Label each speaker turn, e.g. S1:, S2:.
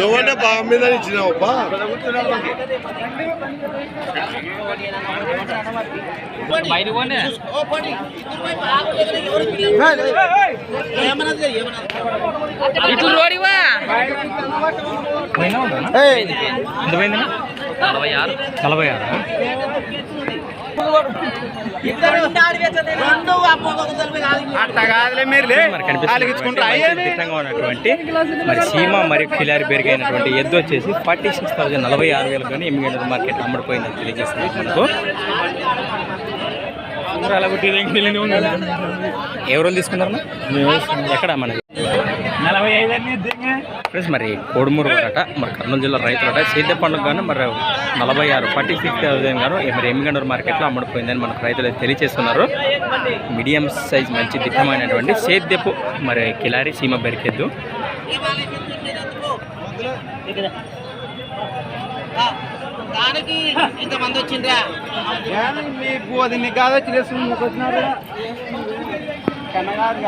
S1: నువ్వంటే బాగా మీద ఇచ్చినావు
S2: ఇట్లు రోడివా? ఎంత పోయింది నలభై ఆరు. నలభై ఆరు ఉన్నటువంటి మరి సీమ మరియు కిలారి పెరిగైనటువంటి ఎద్దు వచ్చేసి ఫార్టీ సిక్స్ థౌసండ్ నలభై ఆరు వేలు కానీ ఎమ్మిగడ్డ మార్కెట్ అమ్ముడుపోయిందని తెలియజేస్తున్నారు మనకు. ఎవరు తీసుకున్నారు ఎక్కడ మనకి ఫ్రెండ్స్ మరి కోడుమూరు అట మరి కర్నూలు జిల్లా రైతులట సేద్య పండుగ గాను మరి నలభై ఆరు ఫార్టీ సిక్స్ థౌసండ్ గాను మరి ఎమ్మిగండూరు మార్కెట్లో అమ్ముడుపోయిందని మనకు రైతులు అయితే తెలియజేస్తున్నారు. మీడియం సైజ్ మంచి దిట్టమైనటువంటి సేద్యపు మరి కిలారి సీమ బెరికెద్దు.
S3: దానికి ఇంతమంది వచ్చిండ్రా?
S4: మీకు అది నీకు కాదు వచ్చి వచ్చినారు కన్నగారు